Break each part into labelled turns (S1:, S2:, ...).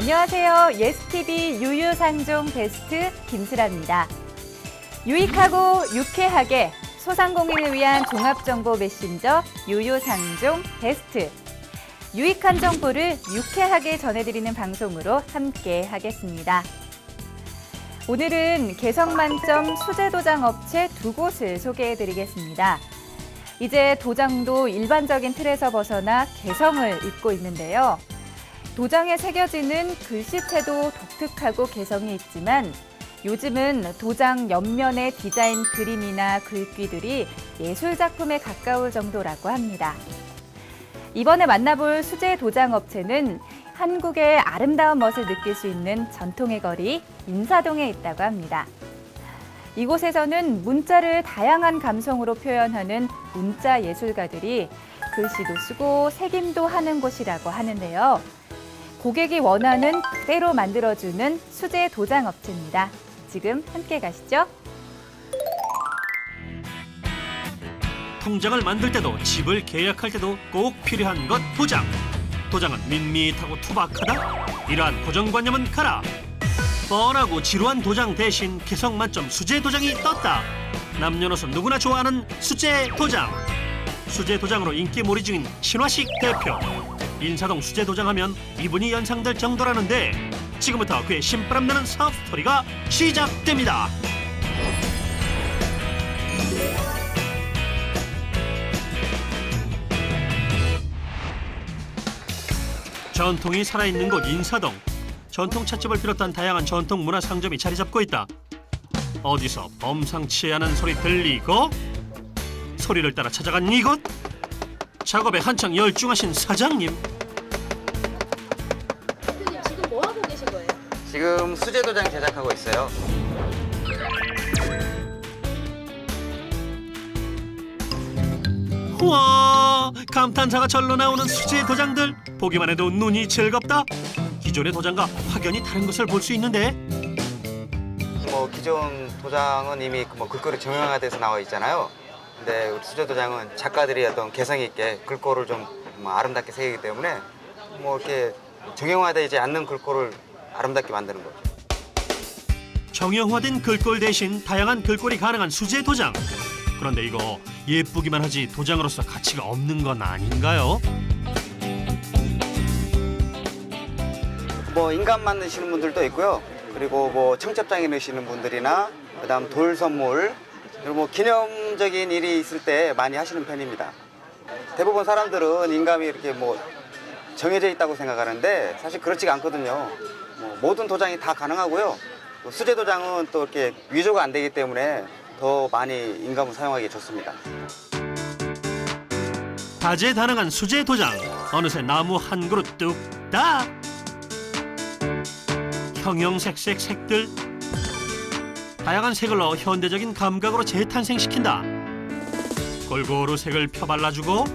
S1: 안녕하세요. 예스티비 유유상종 베스트 김슬아입니다. 유익하고 유쾌하게 소상공인을 위한 종합정보 메신저 유유상종 베스트. 유익한 정보를 유쾌하게 전해드리는 방송으로 함께 하겠습니다. 오늘은 개성 만점 수제 도장 업체 두 곳을 소개해 드리겠습니다. 이제 도장도 일반적인 틀에서 벗어나 개성을 잇고 있는데요. 도장에 새겨지는 글씨체도 독특하고 개성이 있지만 요즘은 도장 옆면의 디자인 그림이나 글귀들이 예술 작품에 가까울 정도라고 합니다. 이번에 만나볼 수제 도장 업체는 한국의 아름다운 멋을 느낄 수 있는 전통의 거리 인사동에 있다고 합니다. 이곳에서는 문자를 다양한 감성으로 표현하는 문자 예술가들이 글씨도 쓰고 색임도 하는 곳이라고 하는데요. 고객이 원하는 그대로 만들어주는 수제 도장 업체입니다. 지금 함께 가시죠.
S2: 통장을 만들 때도 집을 계약할 때도 꼭 필요한 것 도장. 도장은 밋밋하고 투박하다. 이러한 고정관념은 가라. 뻔하고 지루한 도장 대신 개성 만점 수제 도장이 떴다. 남녀노소 누구나 좋아하는 수제 도장. 수제 도장으로 인기 몰이 중인 신화식 대표. 인사동 수제 도장하면 이분이 연상될 정도라는데 지금부터 그의 신바람 나는 사업 스토리가 시작됩니다. 전통이 살아있는 곳 인사동. 전통 찻집을 비롯한 다양한 전통 문화 상점이 자리 잡고 있다. 어디서 범상치 않은 소리 들리고 소리를 따라 찾아간 이곳 작업에 한창 열중하신 사장님
S3: 대표님 지금 뭐 하고 계신 거예요?
S4: 지금 수제 도장 제작하고 있어요.
S2: 우와 감탄사가 절로 나오는 수제 도장들 보기만 해도 눈이 즐겁다 기존의 도장과 확연히 다른 것을 볼 수 있는데
S4: 뭐 기존 도장은 이미 그뭐 글꼴이 정형화돼서 나와 있잖아요. 근데 우리 수제 도장은 작가들이 어떤 개성 있게 글꼴을 좀 뭐 아름답게 새기기 때문에 뭐 이렇게 정형화되지 않는 글꼴을 아름답게 만드는 거죠.
S2: 정형화된 글꼴 대신 다양한 글꼴이 가능한 수제 도장 그런데 이거 예쁘기만 하지 도장으로서 가치가 없는 건 아닌가요?
S4: 뭐 인간 만드시는 분들도 있고요. 그리고 뭐 청첩장에 넣으시는 분들이나 그다음 돌 선물 그리고 뭐 기념적인 일이 있을 때 많이 하시는 편입니다. 대부분 사람들은 인감이 이렇게 뭐 정해져 있다고 생각하는데 사실 그렇지가 않거든요. 뭐 모든 도장이 다 가능하고요. 또 수제 도장은 또 이렇게 위조가 안 되기 때문에 더 많이 인감을 사용하기 좋습니다.
S2: 다재다능한 수제 도장 어느새 나무 한 그루 뚝딱 형형색색 색들 다양한 색을 넣어 현대적인 감각으로 재탄생시킨다 골고루 색을 펴발라주고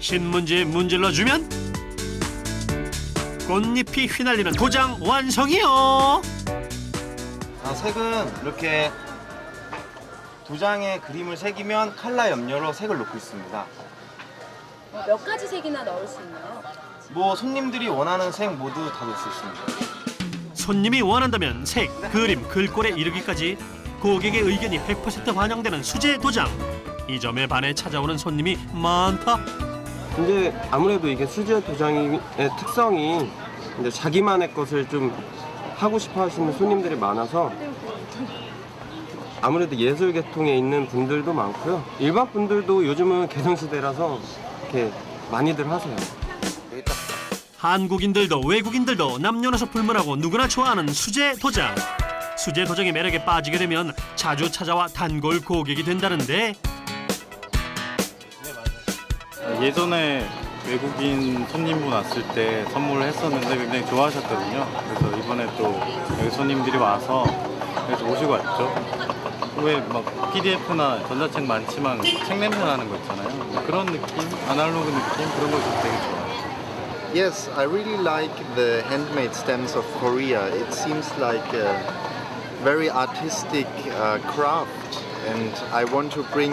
S2: 신문지에 문질러주면 꽃잎이 휘날리는 도장 완성이요
S5: 아, 색은 이렇게 두 장의 그림을 새기면 칼라 염료로 색을 넣고 있습니다.
S3: 어, 몇 가지 색이나 넣을 수 있나요?
S5: 뭐 손님들이 원하는 색 모두 다 넣을 수 있습니다.
S2: 손님이 원한다면 색, 그림, 글꼴에 이르기까지 고객의 의견이 100% 반영되는 수제 도장. 이 점에 반해 찾아오는 손님이 많다.
S6: 근데 아무래도 이게 수제 도장의 특성이 이제 자기만의 것을 좀 하고 싶어 하시는 손님들이 많아서 아무래도 예술 계통에 있는 분들도 많고요. 일반 분들도 요즘은 개성시대라서 이렇게 많이들 하세요.
S2: 한국인들도 외국인들도 남녀노소 불문하고 누구나 좋아하는 수제 도장. 수제 도장의 매력에 빠지게 되면 자주 찾아와 단골 고객이 된다는데
S7: 예전에 외국인 손님분 왔을 때 선물을 했었는데 굉장히 좋아하셨거든요. 그래서 이번에 또 여기 손님들이 와서 그래서 오시고 왔죠. 왜 막 PDF나 전자책 많지만 책 냄새 나는 거 있잖아요. 그런 느낌, 아날로그 느낌 그런 거 되게 좋아요.
S8: Yes, I really like the handmade stamps of Korea. It seems like a very artistic uh, craft, and I want to bring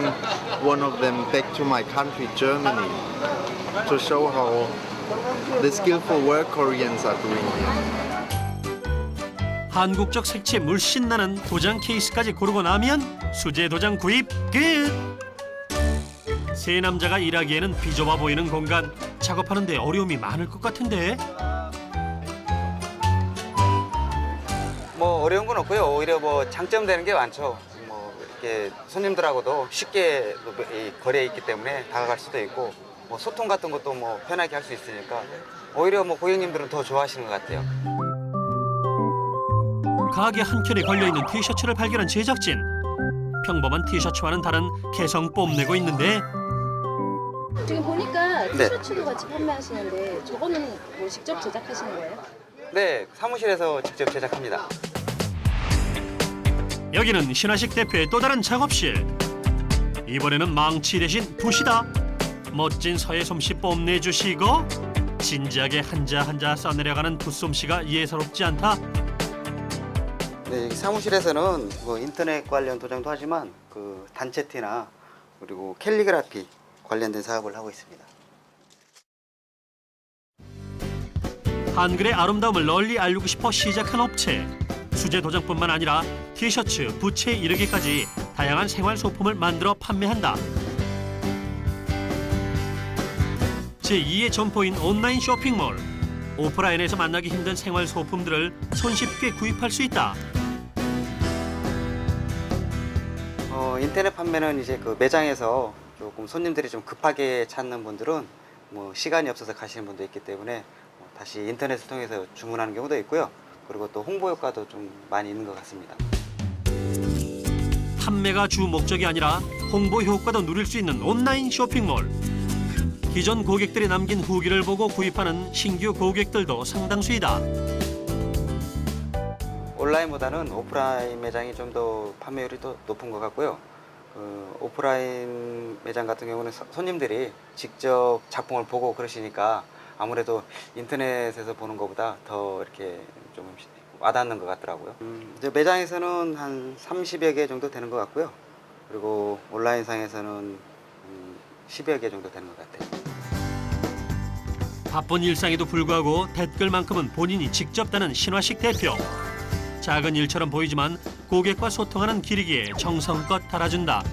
S8: one of them back to my country, Germany, to show how the skillful work Koreans are doing here.
S2: 한국적 색채 물씬 나는 도장 케이스까지 고르고 나면 수제 도장 구입 끝. 세 남자가 일하기에는 비좁아 보이는 공간 작업하는데 어려움이 많을 것 같은데
S4: 뭐 어려운 건 없고요. 오히려 뭐 장점 되는 게 많죠. 뭐 이렇게 손님들하고도 쉽게 이 거리에 있기 때문에 다가갈 수도 있고 뭐 소통 같은 것도 뭐 편하게 할 수 있으니까 오히려 뭐 고객님들은 더 좋아하시는 것 같아요.
S2: 가게 한켠에 걸려있는 티셔츠를 발견한 제작진 평범한 티셔츠와는 다른 개성 뽐내고 있는데
S3: 지금 보니까
S4: 네.
S3: 티셔츠도 같이 판매하시는데 저거는 뭐 직접 제작하시는 거예요?
S4: 네, 사무실에서 직접 제작합니다.
S2: 여기는 신화식 대표의 또 다른 작업실 이번에는 망치 대신 붓이다 멋진 서예 솜씨 뽐내주시고 진지하게 한자 한자 써내려가는 붓솜씨가 예사롭지 않다
S4: 네, 여기 사무실에서는 뭐 인터넷 관련 도장도 하지만 그 단체티나 그리고 캘리그라피 관련된 사업을 하고 있습니다.
S2: 한글의 아름다움을 널리 알리고 싶어 시작한 업체. 수제 도장뿐만 아니라 티셔츠, 부채에 이르기까지 다양한 생활 소품을 만들어 판매한다. 제2의 점포인 온라인 쇼핑몰. 오프라인에서 만나기 힘든 생활 소품들을 손쉽게 구입할 수 있다.
S4: 어, 인터넷 판매는 이제 그 매장에서 조금 손님들이 좀 급하게 찾는 분들은 뭐 시간이 없어서 가시는 분도 있기 때문에 뭐 다시 인터넷을 통해서 주문하는 경우도 있고요. 그리고 또 홍보 효과도 좀 많이 있는 것 같습니다.
S2: 판매가 주 목적이 아니라 홍보 효과도 누릴 수 있는 온라인 쇼핑몰. 기존 고객들이 남긴 후기를 보고 구입하는 신규 고객들도 상당수이다.
S4: 온라인보다는 오프라인 매장이 좀 더 판매율이 더 높은 것 같고요. 그 오프라인 매장 같은 경우는 서- 손님들이 직접 작품을 보고 그러시니까 아무래도 인터넷에서 보는 것보다 더 이렇게 좀 와닿는 것 같더라고요. 음, 매장에서는 한 30여 개 정도 되는 것 같고요. 그리고 온라인상에서는 음, 10여 개 정도 되는 것 같아요.
S2: 바쁜 일상에도 불구하고 댓글만큼은 본인이 직접 다는 신화식 대표. 작은 일처럼 보이지만 고객과 소통하는 길이기에 정성껏 달아준다.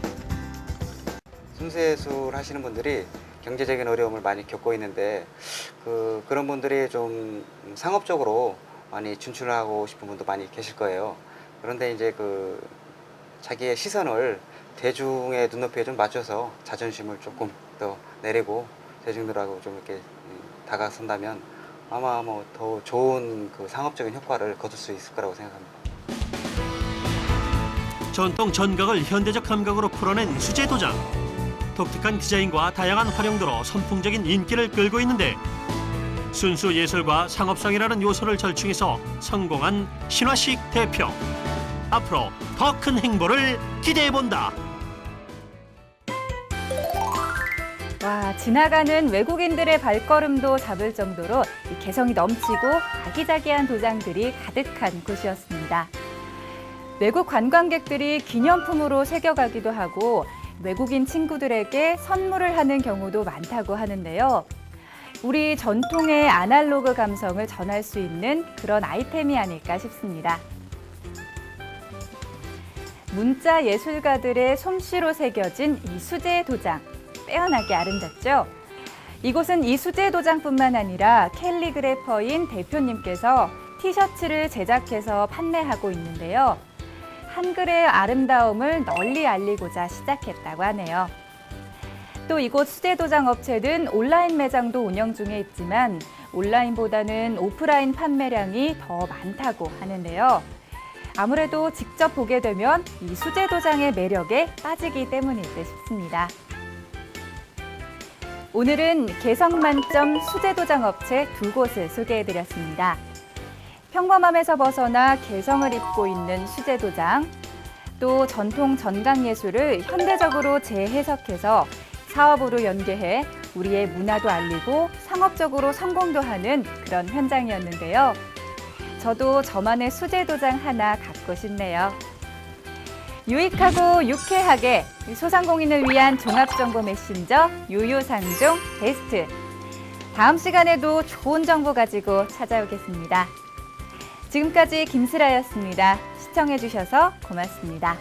S4: 순세술 하시는 분들이 경제적인 어려움을 많이 겪고 있는데 그 그런 분들이 좀 상업적으로 많이 진출하고 싶은 분도 많이 계실 거예요. 그런데 이제 그 자기의 시선을 대중의 눈높이에 좀 맞춰서 자존심을 조금 더 내리고 대중들하고 좀 이렇게 음, 다가선다면 아마 뭐 더 좋은 그 상업적인 효과를 거둘 수 있을 거라고 생각합니다.
S2: 전통 전각을 현대적 감각으로 풀어낸 수제 도장. 독특한 디자인과 다양한 활용도로 선풍적인 인기를 끌고 있는데 순수 예술과 상업성이라는 요소를 절충해서 성공한 신화식 대표. 앞으로 더 큰 행보를 기대해 본다.
S1: 와, 지나가는 외국인들의 발걸음도 잡을 정도로 이 개성이 넘치고 아기자기한 도장들이 가득한 곳이었습니다. 외국 관광객들이 기념품으로 새겨가기도 하고 외국인 친구들에게 선물을 하는 경우도 많다고 하는데요. 우리 전통의 아날로그 감성을 전할 수 있는 그런 아이템이 아닐까 싶습니다. 문자 예술가들의 솜씨로 새겨진 이 수제 도장. 빼어나게 아름답죠? 이곳은 이 수제 도장뿐만 아니라 캘리그래퍼인 대표님께서 티셔츠를 제작해서 판매하고 있는데요. 한글의 아름다움을 널리 알리고자 시작했다고 하네요. 또 이곳 수제 도장 업체는 온라인 매장도 운영 중에 있지만 온라인보다는 오프라인 판매량이 더 많다고 하는데요. 아무래도 직접 보게 되면 이 수제 도장의 매력에 빠지기 때문일 듯 싶습니다. 오늘은 개성 만점 수제 도장 업체 두 곳을 소개해드렸습니다. 평범함에서 벗어나 개성을 입고 있는 수제 도장, 또 전통 전강 예술을 현대적으로 재해석해서 사업으로 연계해 우리의 문화도 알리고 상업적으로 성공도 하는 그런 현장이었는데요. 저도 저만의 수제 도장 하나 갖고 싶네요. 유익하고 유쾌하게 소상공인을 위한 종합정보 메신저 유유상종 베스트. 다음 시간에도 좋은 정보 가지고 찾아오겠습니다. 지금까지 김슬아였습니다. 시청해주셔서 고맙습니다.